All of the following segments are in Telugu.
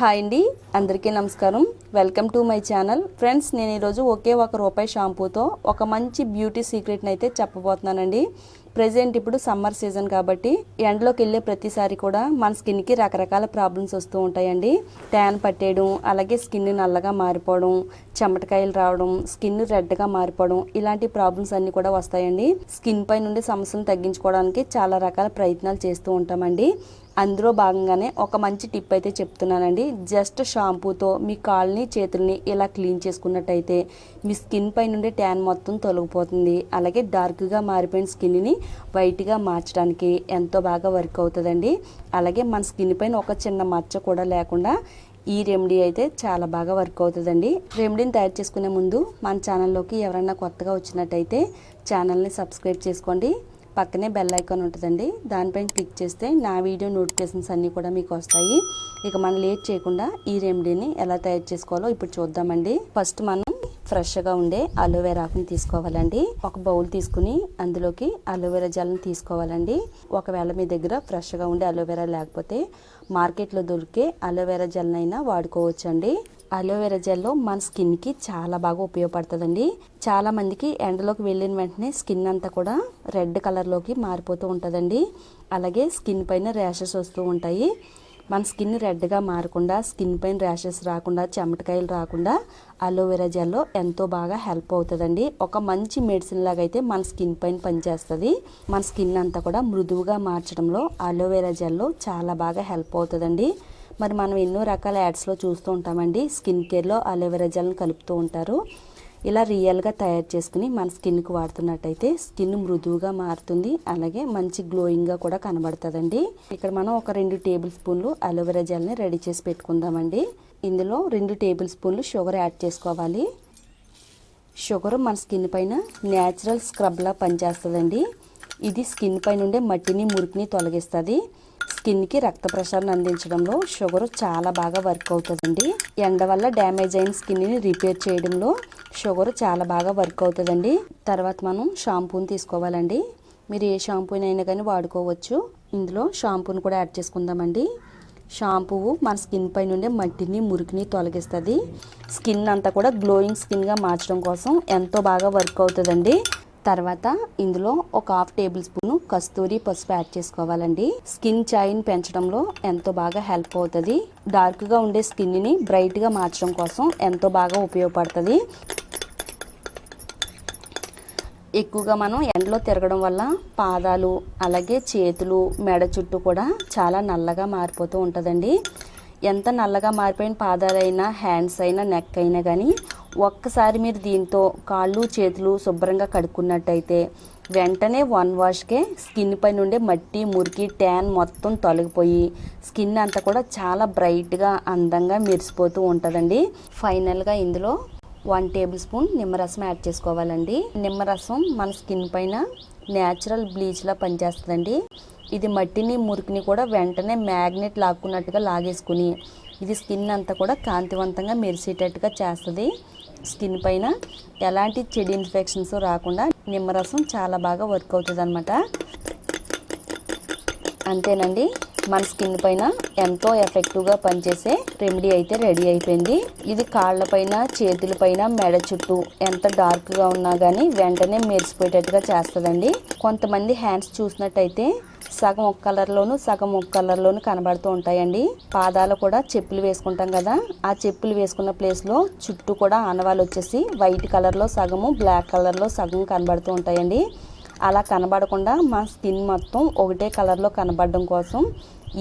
హాయ్ అండి అందరికీ నమస్కారం. Welcome to my channel friends నేను ఈరోజు ఒకే ఒక రూపాయి షాంపూతో ఒక మంచి బ్యూటీ సీక్రెట్ని అయితే చెప్పబోతున్నానండి. ప్రజెంట్ ఇప్పుడు సమ్మర్ సీజన్ కాబట్టి ఎండలోకి వెళ్ళే ప్రతిసారి కూడా మన స్కిన్కి రకరకాల ప్రాబ్లమ్స్ వస్తూ ఉంటాయండి. ట్యాన్ పట్టేయడం అలాగే స్కిన్ నల్లగా మారిపోవడం చెమటకాయలు రావడం స్కిన్ రెడ్గా మారిపోవడం ఇలాంటి ప్రాబ్లమ్స్ అన్నీ కూడా వస్తాయండి. స్కిన్ పై నుండి సమస్యలను తగ్గించుకోవడానికి చాలా రకాల ప్రయత్నాలు చేస్తూ ఉంటామండి. అందులో భాగంగానే ఒక మంచి టిప్ అయితే చెప్తున్నానండి. జస్ట్ షాంపూతో మీ కాళ్ళని చేతుల్ని ఇలా క్లీన్ చేసుకున్నట్టయితే మీ స్కిన్ పై నుండి ట్యాన్ మొత్తం తొలగిపోతుంది. అలాగే డార్క్గా మారిపోయిన స్కిన్ని వైట్గా మార్చడానికి ఎంతో బాగా వర్క్ అవుతుందండి. అలాగే మన స్కిన్ పైన ఒక చిన్న మచ్చ కూడా లేకుండా ఈ రెమెడీ అయితే చాలా బాగా వర్క్ అవుతుందండి. రెమెడీని తయారు చేసుకునే ముందు మన ఛానల్లోకి ఎవరైనా కొత్తగా వచ్చినట్టయితే ఛానల్ని సబ్స్క్రైబ్ చేసుకోండి. పక్కనే బెల్ ఐకాన్ ఉంటుందండి. దానిపైన క్లిక్ చేస్తే నా వీడియో నోటిఫికేషన్స్ అన్నీ కూడా మీకు వస్తాయి. ఇక మనం లేట్ చేయకుండా ఈ రెమెడీని ఎలా తయారు చేసుకోవాలో ఇప్పుడు చూద్దామండి. ఫస్ట్ మనం ఫ్రెష్గా ఉండే అలోవెరాకుని తీసుకోవాలండి. ఒక బౌల్ తీసుకుని అందులోకి అలోవెరా జెల్ని తీసుకోవాలండి. ఒకవేళ మీ దగ్గర ఫ్రెష్గా ఉండే అలోవెరా లేకపోతే మార్కెట్లో దొరికే అలోవెరా జెల్నైనా వాడుకోవచ్చండి. అలోవెరా జెల్లో మన స్కిన్కి చాలా బాగా ఉపయోగపడుతుందండి. చాలా మందికి ఎండలోకి వెళ్ళిన వెంటనే స్కిన్ అంతా కూడా రెడ్ కలర్లోకి మారిపోతూ ఉంటుందండి. అలాగే స్కిన్ పైన ర్యాషెస్ వస్తూ ఉంటాయి. మన స్కిన్ రెడ్గా మారకుండా స్కిన్ పైన ర్యాషెస్ రాకుండా చెమటకాయలు రాకుండా అలోవెరా జెల్లో ఎంతో బాగా హెల్ప్ అవుతుందండి. ఒక మంచి మెడిసిన్ లాగా అయితే మన స్కిన్ పైన పనిచేస్తుంది. మన స్కిన్ అంతా కూడా మృదువుగా మార్చడంలో అలోవెరా జెల్లో చాలా బాగా హెల్ప్ అవుతుందండి. మరి మనం ఎన్నో రకాల యాడ్స్లో చూస్తూ ఉంటామండి. స్కిన్ కేర్లో అలోవెరా జెల్ని కలుపుతూ ఉంటారు. ఇలా రియల్గా తయారు చేసుకుని మన స్కిన్కి వాడుతున్నట్టయితే స్కిన్ మృదువుగా మారుతుంది. అలాగే మంచి గ్లోయింగ్గా కూడా కనబడుతుందండి. ఇక్కడ మనం ఒక రెండు టేబుల్ స్పూన్లు అలోవెరా జెల్ని రెడీ చేసి పెట్టుకుందామండి. ఇందులో రెండు టేబుల్ స్పూన్లు షుగర్ యాడ్ చేసుకోవాలి. షుగర్ మన స్కిన్ పైన న్యాచురల్ స్క్రబ్లా పనిచేస్తుందండి. ఇది స్కిన్ పైన ఉండే మట్టిని మురికిని తొలగిస్తుంది. స్కిన్కి రక్త ప్రసరణ అందించడంలో షుగర్ చాలా బాగా వర్క్ అవుతుందండి. ఎండ వల్ల డ్యామేజ్ అయిన స్కిన్ని రిపేర్ చేయడంలో షుగర్ చాలా బాగా వర్క్ అవుతుందండి. తర్వాత మనం షాంపూని తీసుకోవాలండి. మీరు ఏ షాంపూనైనా కానీ వాడుకోవచ్చు. ఇందులో షాంపూని కూడా యాడ్ చేసుకుందామండి. షాంపూ మన స్కిన్ పై ఉండే మట్టిని మురికిని తొలగిస్తుంది. స్కిన్ అంతా కూడా గ్లోయింగ్ స్కిన్గా మార్చడం కోసం ఎంతో బాగా వర్క్ అవుతుందండి. తర్వాత ఇందులో ఒక హాఫ్ టేబుల్ స్పూన్ కస్తూరి పసుపు యాడ్ చేసుకోవాలండి. స్కిన్ చైన్ పెంచడంలో ఎంతో బాగా హెల్ప్ అవుతుంది. డార్క్గా ఉండే స్కిన్ని బ్రైట్గా మార్చడం కోసం ఎంతో బాగా ఉపయోగపడుతుంది. ఎక్కువగా మనం ఎండలో తిరగడం వల్ల పాదాలు అలాగే చేతులు మెడ చుట్టూ కూడా చాలా నల్లగా మారిపోతూ ఉంటుందండి. ఎంత నల్లగా మారిపోయిన పాదాలైనా హ్యాండ్స్ అయినా నెక్ అయినా కానీ ఒక్కసారి మీరు దీంతో కాళ్ళు చేతులు శుభ్రంగా కడుక్కున్నట్టయితే వెంటనే వన్ వాష్కే స్కిన్ పై నుండే మట్టి మురికి ట్యాన్ మొత్తం తొలగిపోయి స్కిన్ అంతా కూడా చాలా బ్రైట్గా అందంగా మెరిసిపోతూ ఉంటుందండి. ఫైనల్గా ఇందులో వన్ టేబుల్ స్పూన్ నిమ్మరసం యాడ్ చేసుకోవాలండి. నిమ్మరసం మన స్కిన్ పైన న్యాచురల్ బ్లీచ్లా పనిచేస్తుందండి. ఇది మట్టిని మురికిని కూడా వెంటనే మ్యాగ్నెట్ లాక్కున్నట్టుగా లాగేసుకుని ఇది స్కిన్ అంతా కూడా కాంతివంతంగా మెరిసేటట్టుగా చేస్తుంది. స్కిన్ పైన ఎలాంటి చెడు ఇన్ఫెక్షన్స్ రాకుండా నిమ్మరసం చాలా బాగా వర్క్ అవుతుంది అనమాట అంతేనండి మన స్కిన్ పైన ఎంతో ఎఫెక్టివ్గా పనిచేసే రెమెడీ అయితే రెడీ అయిపోయింది. ఇది కాళ్ళ పైన మెడ చుట్టూ ఎంత డార్క్గా ఉన్నా కానీ వెంటనే మెరిసిపోయేటట్టుగా చేస్తుందండి. కొంతమంది హ్యాండ్స్ చూసినట్టయితే సగం ఒక కలర్లోను సగం ఒక కలర్లోను కనబడుతూ ఉంటాయండి. పాదాలు కూడా చెప్పులు వేసుకుంటాం కదా ఆ చెప్పులు వేసుకున్న ప్లేస్లో చుట్టూ కూడా ఆనవాళ్ళు వచ్చేసి వైట్ కలర్లో సగము బ్లాక్ కలర్లో సగం కనబడుతూ ఉంటాయండి. అలా కనబడకుండా మా స్కిన్ మొత్తం ఒకటే కలర్లో కనబడడం కోసం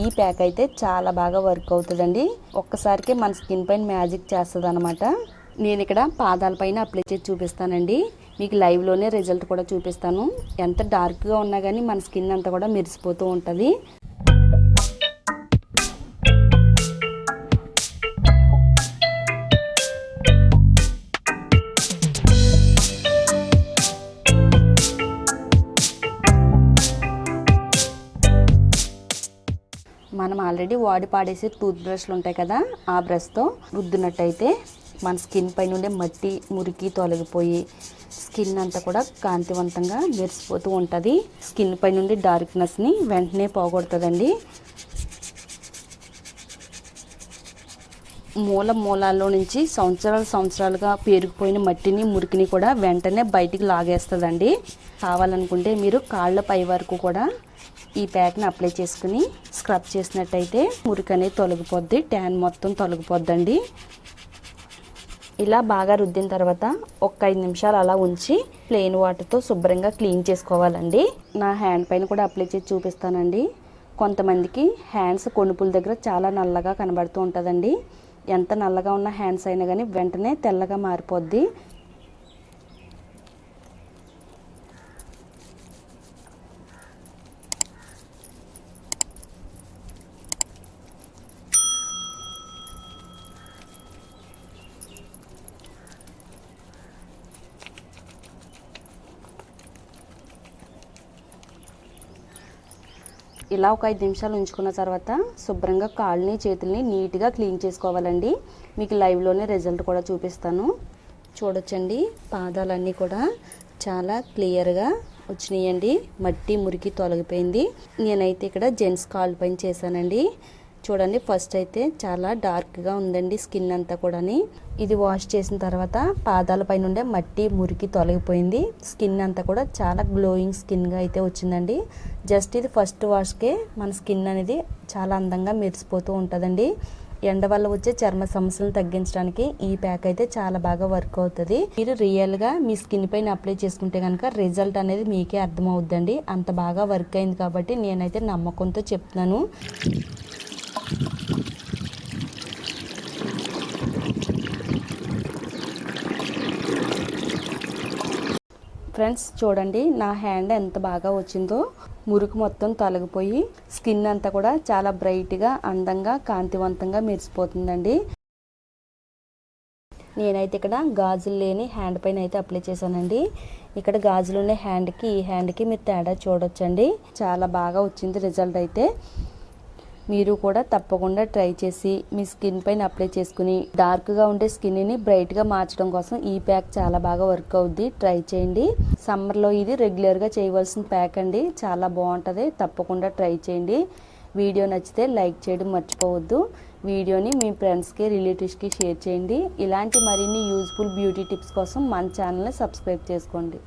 ఈ ప్యాక్ అయితే చాలా బాగా వర్క్ అవుతుందండి. ఒక్కసారికి మన స్కిన్ పైన మ్యాజిక్ చేస్తుంది అనమాట నేను ఇక్కడ పాదాల పైన అప్లై చేసి చూపిస్తానండి. మీకు లైవ్లోనే రిజల్ట్ కూడా చూపిస్తాను. ఎంత డార్క్గా ఉన్నా కానీ మన స్కిన్ అంతా కూడా మెరిసిపోతూ ఉంటుంది. మనం ఆల్రెడీ వాడి పాడేసే టూత్ బ్రష్లు ఉంటాయి కదా ఆ బ్రష్తో రుద్దినట్టయితే మన స్కిన్ పై ఉండే మట్టి మురికి తొలగిపోయి స్కిన్ అంతా కూడా కాంతివంతంగా మెరిసిపోతూ ఉంటుంది. స్కిన్ పై నుండి డార్క్నెస్ని వెంటనే పోగొడుతుందండి. మూల మూలాల్లో నుంచి సంవత్సరాలు సంవత్సరాలుగా పేరుకుపోయిన మట్టిని మురికిని కూడా వెంటనే బయటికి లాగేస్తుందండి. కావాలనుకుంటే మీరు కాళ్ళ పై వరకు కూడా ఈ ప్యాక్ని అప్లై చేసుకుని స్క్రబ్ చేసినట్టయితే మురికి అనేది తొలగిపోద్ది ట్యాన్ మొత్తం తొలగిపోద్దండి. ఇలా బాగా రుద్దిన తర్వాత ఒక ఐదు నిమిషాలు అలా ఉంచి ప్లెయిన్ వాటర్తో శుభ్రంగా క్లీన్ చేసుకోవాలండి. నా హ్యాండ్ పైన కూడా అప్లై చేసి చూపిస్తానండి. కొంతమందికి హ్యాండ్స్ కొనుపుల దగ్గర చాలా నల్లగా కనబడుతూ ఉంటుందండి. ఎంత నల్లగా ఉన్న హ్యాండ్స్ అయినా కానీ వెంటనే తెల్లగా మారిపోద్ది. ఇలా ఒక ఐదు నిమిషాలు ఉంచుకున్న తర్వాత శుభ్రంగా కాళ్ళని చేతుల్ని నీట్గా క్లీన్ చేసుకోవాలండి. మీకు లైవ్లోనే రిజల్ట్ కూడా చూపిస్తాను. చూడొచ్చండి పాదాలన్నీ కూడా చాలా క్లియర్గా వచ్చినాయండి. మట్టి మురికి తొలగిపోయింది. నేనైతే ఇక్కడ జెంట్స్ కాళ్ళు పైన చేశానండి. చూడండి ఫస్ట్ అయితే చాలా డార్క్గా ఉందండి స్కిన్ అంతా కూడాని. ఇది వాష్ చేసిన తర్వాత పాదాల పైన ఉండే మట్టి మురికి తొలగిపోయింది. స్కిన్ అంతా కూడా చాలా గ్లోయింగ్ స్కిన్గా అయితే వచ్చిందండి. జస్ట్ ఇది ఫస్ట్ వాష్కే మన స్కిన్ అనేది చాలా అందంగా మెరిసిపోతూ ఉంటుందండి. ఎండ వల్ల వచ్చే చర్మ సమస్యలను తగ్గించడానికి ఈ ప్యాక్ అయితే చాలా బాగా వర్క్ అవుతుంది. మీరు రియల్గా మీ స్కిన్ పైన అప్లై చేసుకుంటే కనుక రిజల్ట్ అనేది మీకే అర్థమవుద్దండి. అంత బాగా వర్క్ అయింది కాబట్టి నేనైతే నమ్మకంతో చెప్తున్నాను. ఫ్రెండ్స్ చూడండి నా హ్యాండ్ ఎంత బాగా వచ్చిందో. మురుకు మొత్తం తొలగిపోయి స్కిన్ అంతా కూడా చాలా బ్రైట్గా అందంగా కాంతివంతంగా మెరిసిపోతుందండి. నేనైతే ఇక్కడ గాజులు లేని హ్యాండ్ పైన అయితే అప్లై చేశానండి. ఇక్కడ గాజులు ఉన్న హ్యాండ్కి ఈ హ్యాండ్కి మీరు తేడా చూడొచ్చండి. చాలా బాగా వచ్చింది రిజల్ట్ అయితే. మీరు కూడా తప్పకుండా ట్రై చేసి మీ స్కిన్ పైన అప్లై చేసుకుని డార్క్గా ఉండే స్కిన్ని బ్రైట్గా మార్చడం కోసం ఈ ప్యాక్ చాలా బాగా వర్క్ అవుద్ది. ట్రై చేయండి. సమ్మర్లో ఇది రెగ్యులర్గా చేయవలసిన ప్యాక్ అండి. చాలా బాగుంటుంది. తప్పకుండా ట్రై చేయండి. వీడియో నచ్చితే లైక్ చేయడం మర్చిపోవద్దు. వీడియోని మీ ఫ్రెండ్స్కి రిలేటివ్స్కి షేర్ చేయండి. ఇలాంటి మరిన్ని యూజ్ఫుల్ బ్యూటీ టిప్స్ కోసం మన ఛానల్ని సబ్స్క్రైబ్ చేసుకోండి.